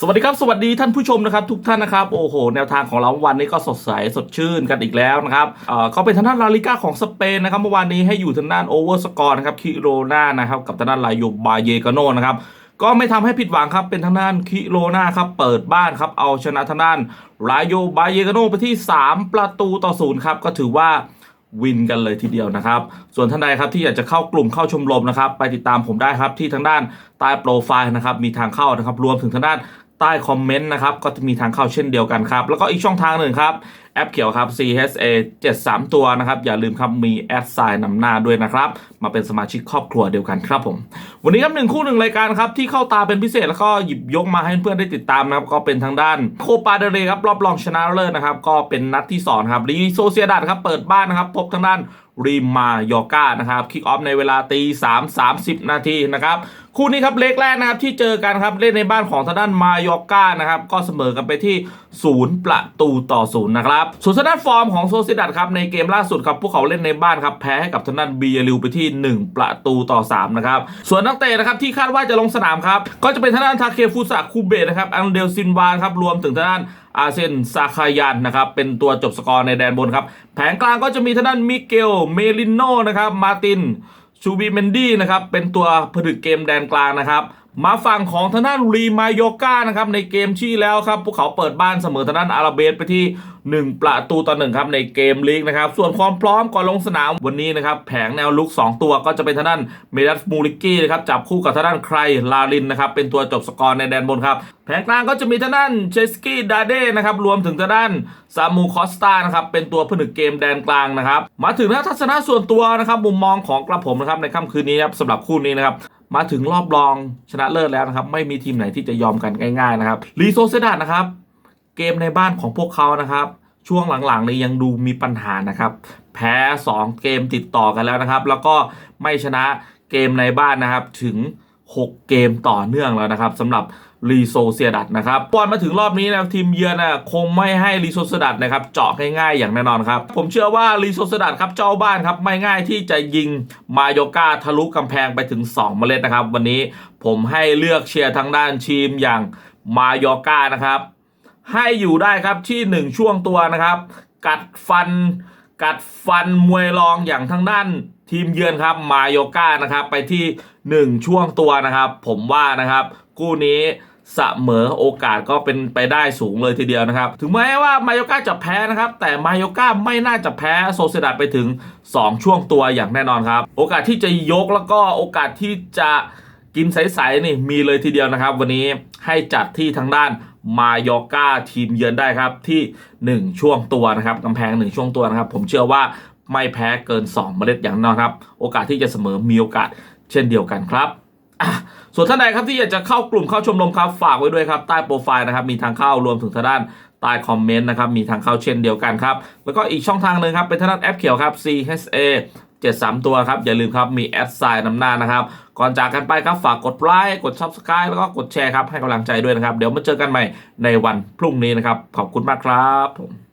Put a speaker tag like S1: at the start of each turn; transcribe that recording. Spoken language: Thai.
S1: สวัสดีครับ สวัสดีท่านผู้ชมนะครับทุกท่านนะครับโอ้โหแนวทางของเราวันนี้ก็สดใสสดชื่นกันอีกแล้วนะครับเอ่อก็เป็นทางด้านลาลิก้าของสเปนนะครับเมื่อวานนี้ให้อยู่ทางด้านโอเวอร์สกอร์นะครับคิโรนานะครับกับทางด้านลายโยบาเยกาโนนะครับก็ไม่ทำให้ผิดหวังครับเป็นทางด้านคิโรนาครับเปิดบ้านครับเอาชนะทางด้านลายโยบาเยกาโนไปที่ 3 ประตูต่อศูนย์ครับก็ถือว่าวินกันเลยทีเดียวนะครับ ส่วนท่านใดครับที่อยากจะเข้ากลุ่มเข้าชมรมนะครับ ไปติดตามผมได้ครับที่ทางด้านใต้โปรไฟล์นะครับมีทางเข้านะครับ รวมถึงทางด้าน ต้คอมเมนต์นะครับก็จะมีทางเข้าเช่นเดียวกันครับ แล้วก็อีกช่องทางหนึ่งครับ แอปเขียวครับ CHA 73 ตัวนะครับ อย่าลืมครับมีแอดไซน์นำหน้าด้วยนะครับ มาเป็นสมาชิกครอบครัวเดียวกันครับผม วันนี้ครับหนึ่งคู่หนึ่งรายการครับ ที่เข้าตาเป็นพิเศษแล้วก็หยิบยกมาให้เพื่อนได้ติดตามนะครับ ก็เป็นทางด้านโคปาเดเรครับรอบรองชนะเลิศนะครับก็เป็นนัดที่สองครับรีโซเซียดัดครับเปิดบ้านนะครับพบทางด้าน รีมมายอกานะครับคิกออฟในเวลาตีสามสามสิบนาทีนะครับคู่นี้ครับเล็กแรกนะครับที่เจอกันครับเล่นในบ้านของทางด้านมายอกานะครับก็เสมอกันไปที่ศูนย์ประตูต่อศูนย์นะครับส่วนทางด้านฟอร์มของโซเซดัดครับในเกมล่าสุดครับพวกเขาเล่นในบ้านครับแพ้ให้กับทางด้านบียริวไปที่ 1 ประตูต่อ3นะครับส่วนนักเตะนะครับที่คาดว่าจะลงสนามครับก็จะเป็นทางด้านทาเคฟุสะคูเบะนะครับอังเดลซินวานครับรวมถึงทางด้าน อาเซนซาคายันนะครับเป็นตัวจบสกอร์ในแดนบนครับ แผงกลางก็จะมีทางด้านมิเกลเมลินโนนะครับมาตินชูบีเมนดี้นะครับเป็นตัวผลึกเกมแดนกลางนะครับ มาฝั่งของทางด้านรีมาโยกานะครับในเกมที่แล้วครับพวกเขาเปิดบ้านเสมอทางด้านอาราเบสไปที่ 1 ประตูต่อหนึ่งครับในเกมลีกนะครับส่วนความพร้อมก่อนลงสนามวันนี้นะครับแผงแนวลุก 2 ตัวก็จะเป็นทางด้านเมดัสมูริกี้นะครับจับคู่กับทางด้านใครลาลินนะครับเป็นตัวจบสกอร์ในแดนบนครับแผงกลางก็จะมีทางด้านเชสกี้ดาเด้นะครับรวมถึงทางด้านซามูคอสตานะครับเป็นตัวผนึกเกมแดนกลางนะครับมาถึงทัศนะส่วนตัวนะครับมุมมองของกระผมนะครับในค่ำคืนนี้ครับสำหรับคู่นี้นะครับ มาถึงรอบรองชนะเลิศแล้วนะครับ ไม่มีทีมไหนที่จะยอมกันง่ายๆนะครับรีโซเซดานะครับ เกมในบ้านของพวกเขานะครับช่วงหลังๆนี้ยังดูมีปัญหานะครับ แพ้ 2 เกมติดต่อกันแล้วนะครับ แล้วก็ไม่ชนะเกมในบ้านนะครับ ถึง 6 เกมต่อเนื่องแล้วนะครับสำหรับรีโซเซียดัตนะครับก่อนมาถึงรอบนี้นะทีมเยือนนะคงไม่ให้รีโซเซียดัตนะครับเจาะง่ายๆอย่างแน่นอนครับ ผมเชื่อว่ารีโซเซียดัตครับเจ้าบ้านครับไม่ง่ายที่จะยิงมาโยกาทะลุกำแพงไปถึง 2 เมล็ดนะครับ วันนี้ผมให้เลือกเชียร์ทางด้านทีมอย่างมาโยกานะครับ ให้อยู่ได้ครับที่หนึ่งช่วงตัวนะครับ กัดฟัน กัดฟันมวยรองอย่างทางด้านทีมเยือนครับมาโยก้านะครับไปที่หนึ่งช่วงตัวนะครับ ผมว่านะครับคู่นี้เสมอโอกาสก็เป็นไปได้สูงเลยทีเดียวนะครับ ถึงแม้ว่ามาโยก้าจะแพ้นะครับ แต่มาโยก้าไม่น่าจะแพ้โซเซดาดไปถึง 2 ช่วงตัวอย่างแน่นอนครับ โอกาสที่จะยกแล้วก็โอกาสที่จะกินใสๆนี่มีเลยทีเดียวนะครับ วันนี้ให้จัดที่ทางด้าน มายอกาทีมเยือนได้ครับที่ 1 ช่วงตัวนะครับกำแพง 1 ช่วงตัวนะครับ ผมเชื่อว่าไม่แพ้เกิน 2 เมล็ดอย่างแน่นอนครับ โอกาสที่จะเสมอมีโอกาสเช่นเดียวกันครับส่วนท่านใดครับที่อยากจะเข้ากลุ่มเข้าชมรมครับฝากไว้ด้วยครับ ใต้โปรไฟล์นะครับมีทางเข้ารวมถึงทางด้านใต้คอมเมนต์นะครับมีทางเข้าเช่นเดียวกันครับ แล้วก็อีกช่องทางหนึ่งครับเป็นทางด้านแอปเขียวครับ CHA 73 ตัวครับ อย่าลืมครับมีแอดไซน์นำหน้านะครับ ก่อนจากกันไปครับฝากกดไลค์กด Subscribe แล้วก็กดแชร์ครับให้กำลังใจด้วยนะครับ เดี๋ยวมาเจอกันใหม่ในวันพรุ่งนี้นะครับ ขอบคุณมากครับผม